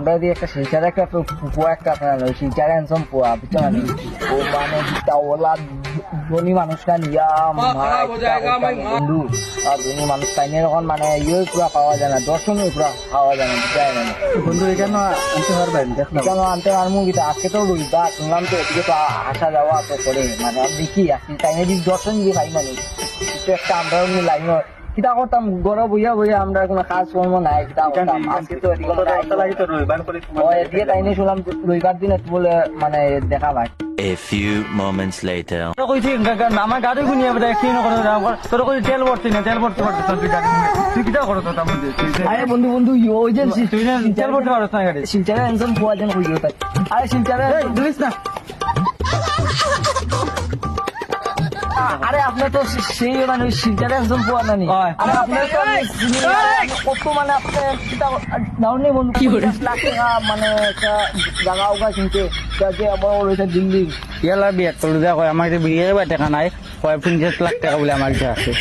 আমরা যদি একটা শিলচারে একটা পোয়া একটা আছে না ওই শিলচারে আনসাম পোয়া না নি? ও মানে ওলা ধনী মানুষ কান ইয়া বন্ধু। আর ধনী মানুষ কান এরকম মানে ইয়ে পুরা পাওয়া যায় না দর্শনই পুরা পাওয়া যায় না বুঝায় না বন্ধু এখানে আনতে পারবেন আনতে পারব কিন্তু আজকে তো রবিবার শুনলাম তো এদিকে তো আসা যাওয়া তো করে মানে আমি দেখি টাইমে দিক দর্শন দিয়ে পাই মানে কিছু একটা আমরা লাইন কিতা করতাম গরম বইয়া বইয়া আমরা কোনো কাজ কর্ম নাই কিতা করতাম আজকে তো এদিকে মনে হয় লাগে তো রবিবার করে ও এদিকে তাইনে শুনলাম রবিবার দিন বলে মানে দেখা ভাই A few moments later. কইছি আমার গাড়ি গুনিয়ে বেটা কি নকরে তোর কইছি তেল ভরতি না তেল ভরতে পারছিস তুই গাড়ি তুই কিটা করো তো তার আরে বন্ধু বন্ধু ইয়ো ওই যে তুই না তেল ভরতে পারছ না গাড়ি শিলচারে একদম পোয়া যেন হইও তাই আরে শিলচারে দুলিস না আরে আপনার তো সেই মানে ওই শিলচারে একদম পোয়া নানি। আরে আপনার তো কত মানে আপনি বন্ধু। কি করে লাখ টাকা মানে একটা জায়গা কিনতে। তা যে আমার হয়েছে দিল্লি। ইয়ালা বিয়ে তোর দেখো কয় আমার বিয়ে দেখা টাকা নাই। কয় পঞ্চাশ লাখ টাকা বলে আমার কাছে আছে।